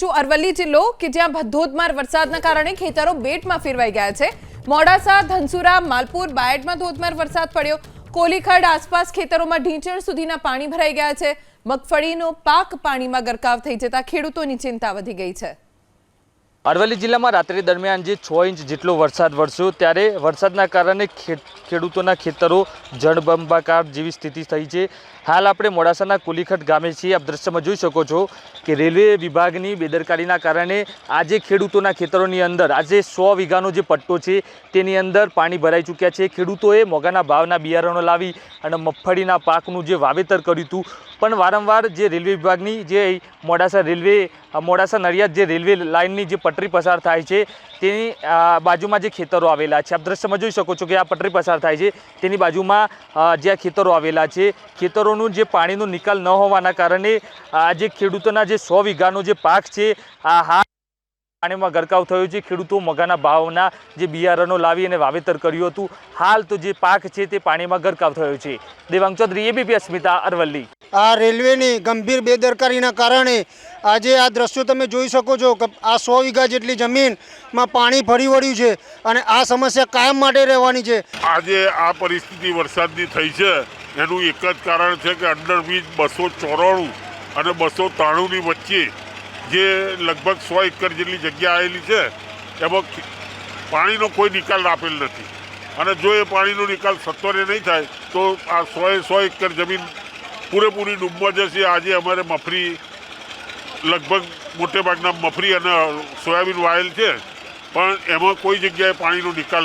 શું અરવલ્લી જિલ્લો કે જ્યાં ધોધમાર વરસાદના કારણે ખેતરો બેટમાં ફેરવાઈ ગયા છે? મોડાસા, ધનસુરા, માલપુર, બાયડમાં ધોધમાર વરસાદ પડ્યો. કોલીખડ આસપાસ ખેતરોમાં ઢીંચણ સુધીના પાણી ભરાઈ ગયા છે. મગફળીનો પાક પાણીમાં ગરકાવ થઈ જતા ખેડૂતોની ચિંતા વધી ગઈ છે. અરવલ્લી જિલ્લામાં રાત્રિ દરમિયાન જે છ ઇંચ જેટલો વરસાદ વરસ્યો ત્યારે વરસાદના કારણે ખેડૂતોના ખેતરો જળબંબાકાર જેવી સ્થિતિ થઈ છે. હાલ આપણે મોડાસાના કુલીખટ ગામે છીએ. આપ દ્રશ્યમાં જોઈ શકો છો કે રેલવે વિભાગની બેદરકારીના કારણે આજે ખેડૂતોના ખેતરોની અંદર, આજે સો વીઘાનો જે પટ્ટો છે તેની અંદર પાણી ભરાઈ ચૂક્યા છે. ખેડૂતોએ મોંઘાના ભાવના બિયારણો લાવી અને મગફળીના પાકનું જે વાવેતર કર્યું હતું. પણ વારંવાર જે રેલવે વિભાગની જે મોડાસા રેલવે, મોડાસા નડિયાદ જે રેલવે લાઇનની જે પટરી પસાર થાય છે. તેની બાજુમાં જે ખેતરો આવેલા છે, આપ દ્રશ્યમાં જોઈ શકો છો કે આ પટરી પસાર થાય છે. તેની બાજુમાં જે આ ખેતરો આવેલા છે, ખેતરોનું જે પાણીનો નિકાલ ન હોવાના કારણે આ જે ખેડૂતોના જે સો વીઘાનો જે પાક છે, આ હા પાણીમાં ગરકાવ થયો છે. ખેડૂતો મગાના ભાવના જે બિયારણો લાવી અને વાવેતર કર્યું હતું. હાલ તો જે પાક છે તે પાણીમાં ગરકાવ થયો છે. દેવાંગ ચૌધરી એબીપી અસ્મિતા અરવલ્લી. આ રેલવેની ગંભીર બેદરકારીના કારણે આજે આ દ્રશ્યો તમે જોઈ શકો છો કે આ સો વીઘા જેટલી જમીનમાં પાણી ફરી વળ્યું છે અને આ સમસ્યા કાયમ માટે રહેવાની છે. આજે આ પરિસ્થિતિ વરસાદની થઈ છે. એનું એક જ કારણ છે કે અંડરબ્રિજ બસો ચોરાણું અને બસો ત્રાણુંની વચ્ચે જે લગભગ સો એકર જેટલી જગ્યા આવેલી છે, એમાં પાણીનો કોઈ નિકાલ આપેલ નથી. અને જો એ પાણીનો નિકાલ સત્વરે નહીં થાય, તો આ સો એ સો એકર જમીન પૂરેપૂરી ડૂબવા જશે આજે અમારે મફરી, લગભગ મોટે ભાગના મફરી અને સોયાબીન વાયેલ છે, પણ એમાં કોઈ જગ્યાએ પાણીનો નિકાલ નથી